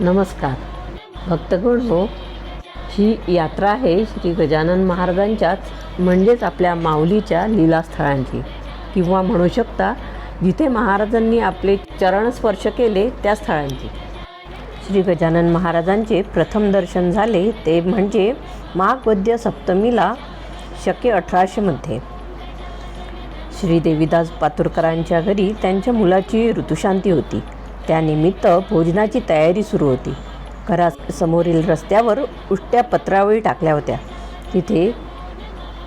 नमस्कार. भक्तगण हो ही यात्रा आहे श्री गजानन महाराजांच्याच म्हणजेच आपल्या माऊलीच्या लीलास्थळांची. किंवा म्हणू शकता जिथे महाराजांनी आपले चरण स्पर्श केले त्या स्थळांची. श्री गजानन महाराजांचे प्रथम दर्शन झाले ते म्हणजे माघवद्य सप्तमीला शके अठराशेमध्ये श्री देवीदास पातुरकरांच्या घरी त्यांच्या मुलाची ऋतुशांती होती. त्यानिमित्त भोजनाची तयारी सुरू होती. घरासमोरील रस्त्यावर उष्ट्या पत्रावळी टाकल्या होत्या. तिथे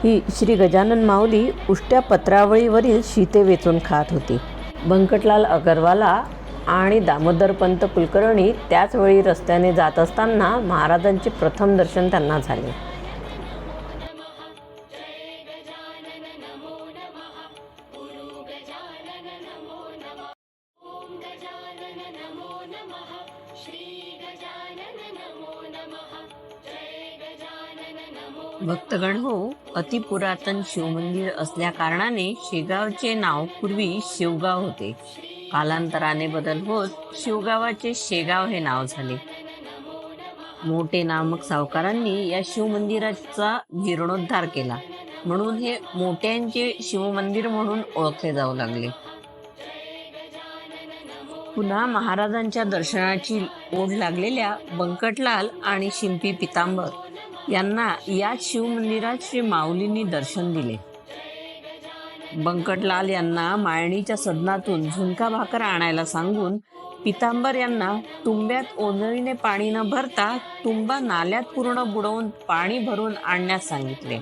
ही श्री गजानन माऊली उष्ट्या पत्रावळीवरील शीते वेचून खात होती. बंकटलाल अगरवाला आणि दामोदरपंत कुलकर्णी त्याचवेळी रस्त्याने जात असताना महाराजांचे प्रथम दर्शन त्यांना झाले. भक्तगण हो अति पुरातन शिवमंदिर असल्या कारणाने शेगावचे नाव पूर्वी शिवगाव होते. कालांतराने बदल होत शिवगावाचे शेगाव हे नाव झाले. मोठे नामक सावकारांनी या शिवमंदिराचा जीर्णोद्धार केला. म्हणून हे मोठ्यांचे शिवमंदिर म्हणून ओळखले जाऊ लागले. पुन्हा महाराजांच्या दर्शनाची ओढ लागलेल्या बंकटलाल आणि शिंपी पितांबर यांना याच शिवमंदिरात श्री माऊलींनी दर्शन दिले. बंकटलाल यांना माळणीच्या सदनातून झुणका भाकर आणायला सांगून पितांबर यांना तुंब्यात ओंजळीने पाणी न भरता तुंबा नाल्यात पूर्ण बुडवून पाणी भरून आणण्यास सांगितले.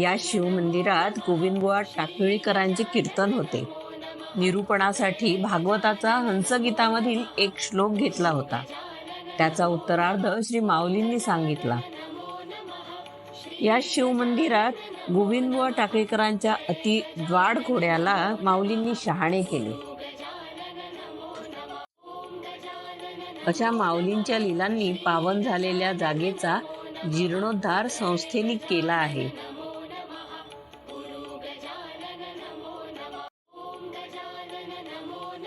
या शिवमंदिरात गोविंदबुवा टाकळीकरांचे कीर्तन होते. निरूपणासाठी भागवताचा हंसगीतामधील एक श्लोक घेतला होता. त्याचा उत्तरार्ध श्री माऊलींनी सांगितला. या शिवमंदिरात गोविंदबुवा टाकळीकरांच्या अति द्वाड घोड्याला माऊलींनी शहाणे केले. अशा माऊलींच्या लिलांनी पावन झालेल्या जागेचा जीर्णोद्धार संस्थेने केला आहे.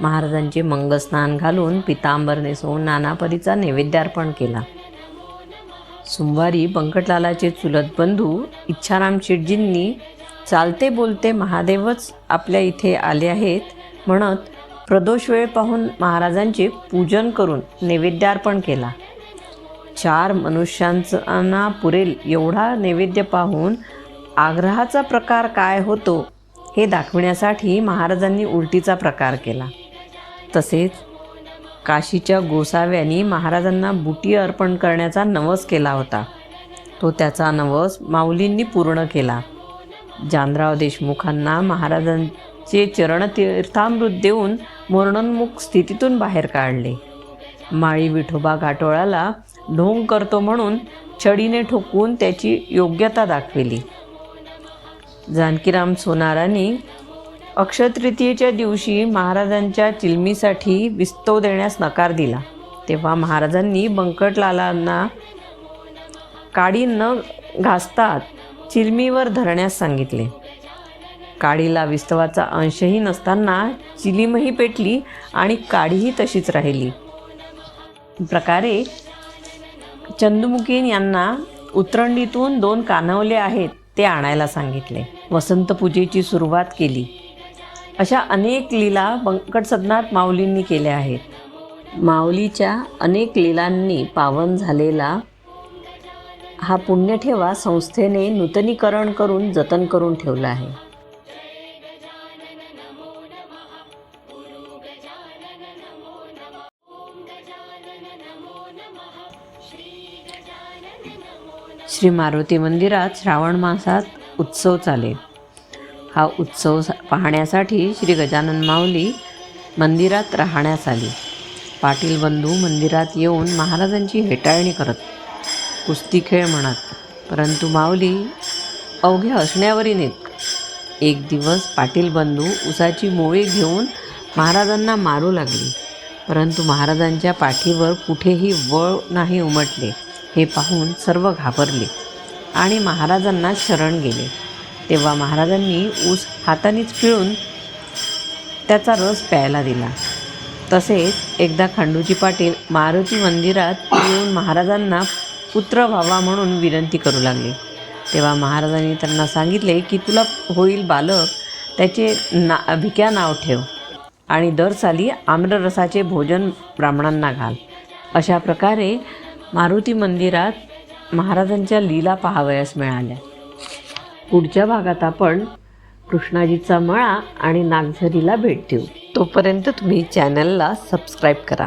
महाराजांचे मंगस्नान घालून पितांबर नेसवून नानापरीचा नैवेद्यार्पण केला. सोमवारी बंकटलालाचे चुलत बंधू इच्छाराम शेटजींनी चालते बोलते महादेवच आपल्या इथे आले आहेत म्हणत प्रदोष वेळ पाहून महाराजांचे पूजन करून नैवेद्यार्पण केला. चार मनुष्यांना पुरेल एवढा नैवेद्य पाहून आग्रहाचा प्रकार काय होतो हे दाखविण्यासाठी महाराजांनी उलटीचा प्रकार केला. तसेच काशीच्या गोसाव्यांनी महाराजांना बुटी अर्पण करण्याचा नवस केला होता. तो त्याचा नवस माऊलींनी पूर्ण केला. जानराव देशमुखांना महाराजांचे चरण तीर्थामृत देऊन मरणोन्मुख स्थितीतून बाहेर काढले. माळी विठोबा गाठोळाला ढोंग करतो म्हणून छडीने ठोकून त्याची योग्यता दाखविली. जानकीराम सोनारांनी अक्षतृतीयेच्या दिवशी महाराजांच्या चिलमीसाठी विस्तव देण्यास नकार दिला. तेव्हा महाराजांनी बंकटलालांना काडी न घासता चिलमीवर धरण्यास सांगितले. काडीला विस्तवाचा अंशही नसताना चिलीमही पेटली आणि काडीही तशीच राहिली. प्रकारे चंदुमुखीन यांना उतरंडीतून दोन कानवले आहेत ते आणायला सांगितले. वसंत पूजेची सुरुवात केली. अशा अनेक लीला बंकट सदनात माऊलींनी केल्या आहेत. माऊलीच्या अनेक लीलांनी पावन झालेला हा पुण्यठेवा संस्थेने नूतनीकरण करून जतन करून ठेवला आहे. श्री मारुती मंदिरात श्रावण मासात उत्सव चालेल. हा उत्सव सा- पाहण्यासाठी श्री गजानन माऊली मंदिरात राहण्यास आली. पाटील बंधू मंदिरात येऊन महाराजांची हेटाळणी करत कुस्ती खेळ म्हणत परंतु माऊली अवघ्या असण्यावरी नेत. एक दिवस पाटील बंधू उसाची मोळी घेऊन महाराजांना मारू लागली परंतु महाराजांच्या पाठीवर कुठेही वळ नाही उमटले हे पाहून सर्व घाबरले आणि महाराजांना शरण गेले. तेव्हा महाराजांनी ऊस हातानेच पिळून त्याचा रस प्यायला दिला. तसेच एकदा खंडूजी पाटील मारुती मंदिरात येऊन महाराजांना पुत्र व्हावा म्हणून विनंती करू लागले. तेव्हा महाराजांनी त्यांना सांगितले की तुला होईल बालक त्याचे ना भिक्या नाव ठेव आणि दर साली आम्ररसाचे भोजन ब्राह्मणांना घाल. अशा प्रकारे मारुती मंदिरात महाराजांच्या लीला पाहावयास मिळाल्या. पुढच्या भागात आपण कृष्णाजीचा मळा आणि नागझरीला भेट देऊ. तोपर्यंत तुम्ही चॅनलला सबस्क्राईब करा.